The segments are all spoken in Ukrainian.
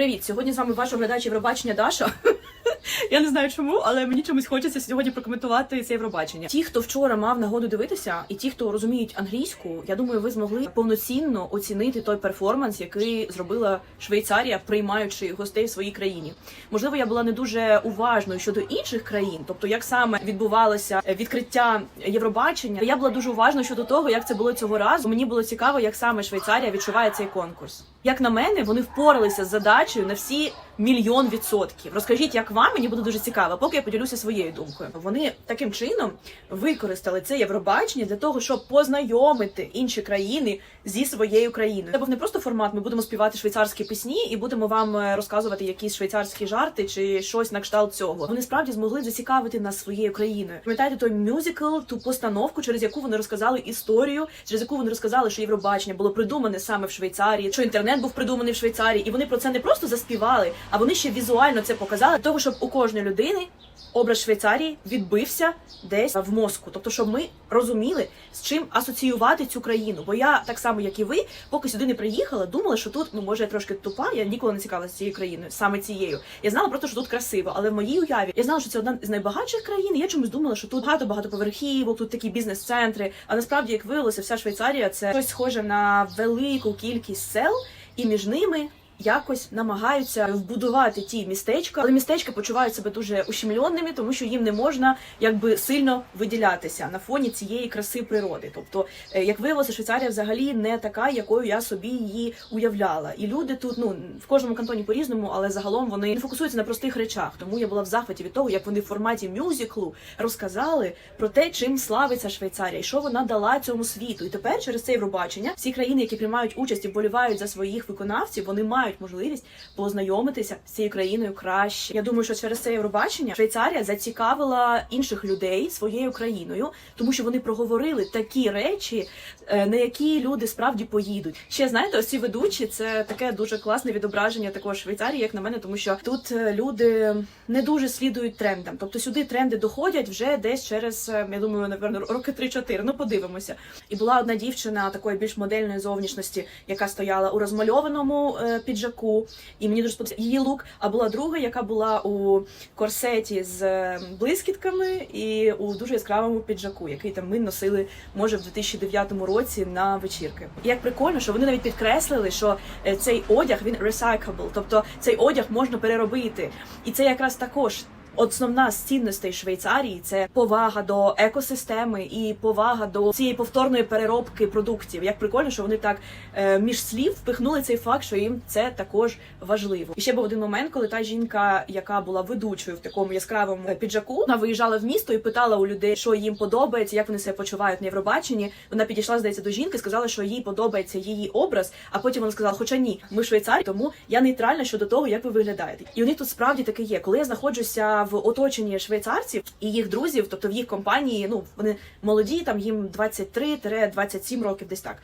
Привіт! Сьогодні з вами ваш оглядач Євробачення Даша. Я не знаю чому, але мені чомусь хочеться сьогодні прокоментувати це Євробачення. Ті, хто вчора мав нагоду дивитися, і ті, хто розуміють англійську, я думаю, ви змогли повноцінно оцінити той перформанс, який зробила Швейцарія, приймаючи гостей в своїй країні. Можливо, я була не дуже уважною щодо інших країн, тобто як саме відбувалося відкриття Євробачення. Я була дуже уважною щодо того, як це було цього разу. Мені було цікаво, як саме Швейцарія відчуває цей конкурс. Як на мене, вони впоралися з задачею на всі мільйон відсотків. Розкажіть, як вам мені буде дуже цікаво, поки я поділюся своєю думкою. Вони таким чином використали це Євробачення для того, щоб познайомити інші країни зі своєю країною. Це був не просто формат. Ми будемо співати швейцарські пісні і будемо вам е, розказувати якісь швейцарські жарти чи щось на кшталт цього. Вони справді змогли зацікавити нас своєю країною. Пам'ятаєте той мюзикл, ту постановку, через яку вони розказали історію, через яку вони розказали, що Євробачення було придумане саме в Швейцарії, що інтернет був придуманий в Швейцарії, і вони про це не просто заспівали, а вони ще візуально це показали, для того, щоб у кожної людини образ Швейцарії відбився десь в мозку. Тобто, щоб ми розуміли, з чим асоціювати цю країну. Бо я так само, як і ви, поки сюди не приїхала, думала, що тут ну може я трошки тупа. Я ніколи не цікавилася цією країною, саме цією. Я знала просто, що тут красиво, але в моїй уяві я знала, що це одна з найбагатших країн. і Я чомусь думала, що тут багато багатоповерхівок, тут такі бізнес-центри. А насправді, як виявилося, вся Швейцарія це щось схоже на велику кількість сел, і між ними якось намагаються вбудувати ті містечка, але містечка почувають себе дуже ущемленими, тому що їм не можна якби сильно виділятися на фоні цієї краси природи. Тобто, е, як виявилося, Швейцарія взагалі не така, якою я собі її уявляла. І люди тут ну в кожному кантоні по-різному, але загалом вони не фокусуються на простих речах. Тому я була в захваті від того, як вони в форматі мюзиклу розказали про те, чим славиться Швейцарія, і що вона дала цьому світу. І тепер через це Євробачення всі країни, які приймають участь і вболівають за своїх виконавців, вони мають можливість познайомитися з цією країною краще. Я думаю, що через це Євробачення Швейцарія зацікавила інших людей своєю країною, тому що вони проговорили такі речі, е, на які люди справді поїдуть. Ще знаєте, ось ці ведучі це таке дуже класне відображення також Швейцарії, як на мене, тому що тут е, люди не дуже слідують трендам. Тобто сюди тренди доходять вже десь через е, я думаю, напевно, роки 3-4. Ну подивимося. І була одна дівчина такої більш модельної зовнішності, яка стояла у розмальованому е, піджаку, і мені дуже сподобався її лук. А була друга, яка була у корсеті з е, блискітками і у дуже яскравому піджаку, який там ми носили, може, в 2009 році на вечірки. І як прикольно, що вони навіть підкреслили, що е, цей одяг він recyclable, тобто цей одяг можна переробити, і це якраз також. Основна з цінностей Швейцарії це повага до екосистеми і повага до цієї повторної переробки продуктів. Як прикольно, що вони так е, між слів впихнули цей факт, що їм це також важливо. І ще був один момент, коли та жінка, яка була ведучою в такому яскравому е, піджаку, вона виїжджала в місто і питала у людей, що їм подобається, як вони себе почувають на Євробаченні. Вона підійшла, здається, до жінки, сказала, що їй подобається її образ. А потім вона сказала, хоча ні, ми Швейцарі, тому я нейтральна щодо того, як ви виглядаєте. І у них тут справді таке є. Коли я знаходжуся в оточенні швейцарців і їх друзів, тобто в їх компанії, ну вони молоді, там їм 23-27 років, десь так.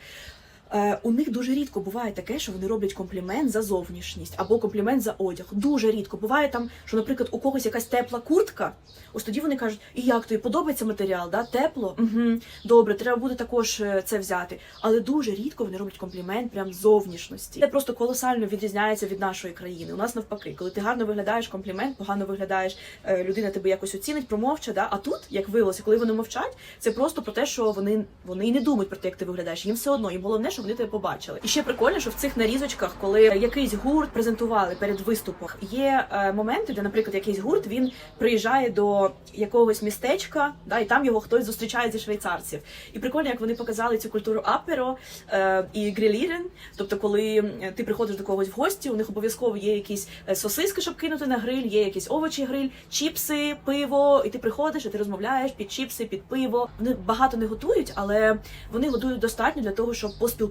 Е, у них дуже рідко буває таке, що вони роблять комплімент за зовнішність або комплімент за одяг. Дуже рідко буває там, що, наприклад, у когось якась тепла куртка. Ось тоді вони кажуть, і як тобі подобається матеріал? Да? Тепло? Угу. Добре, треба буде також е, це взяти. Але дуже рідко вони роблять комплімент прям зовнішності. Це просто колосально відрізняється від нашої країни. У нас навпаки, коли ти гарно виглядаєш, комплімент, погано виглядаєш, е, людина тебе якось оцінить, промовча. Да? А тут, як виявилося, коли вони мовчать, це просто про те, що вони, вони і не думають про те, як ти виглядаєш. Їм все одно, їм головне, щоб тебе побачили. І ще прикольно, що в цих нарізочках, коли якийсь гурт презентували перед виступом, є е, моменти, де, наприклад, якийсь гурт він приїжджає до якогось містечка, да, і там його хтось зустрічає зі швейцарців. І прикольно, як вони показали цю культуру аперо е, і грилірен. Тобто, коли е, ти приходиш до когось в гості, у них обов'язково є якісь е, сосиски, щоб кинути на гриль, є якісь овочі гриль, чіпси, пиво, і ти приходиш, і ти розмовляєш під чіпси, під пиво. Вони багато не готують, але вони готують достатньо для того, щоб поспілкуватися,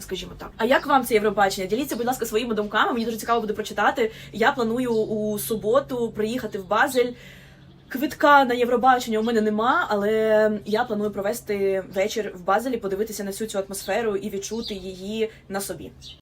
скажімо так. А як вам це Євробачення? Діліться, будь ласка, своїми думками. Мені дуже цікаво буде прочитати. Я планую у суботу приїхати в Базель. Квитка на Євробачення у мене нема, але я планую провести вечір в Базелі, подивитися на всю цю атмосферу і відчути її на собі.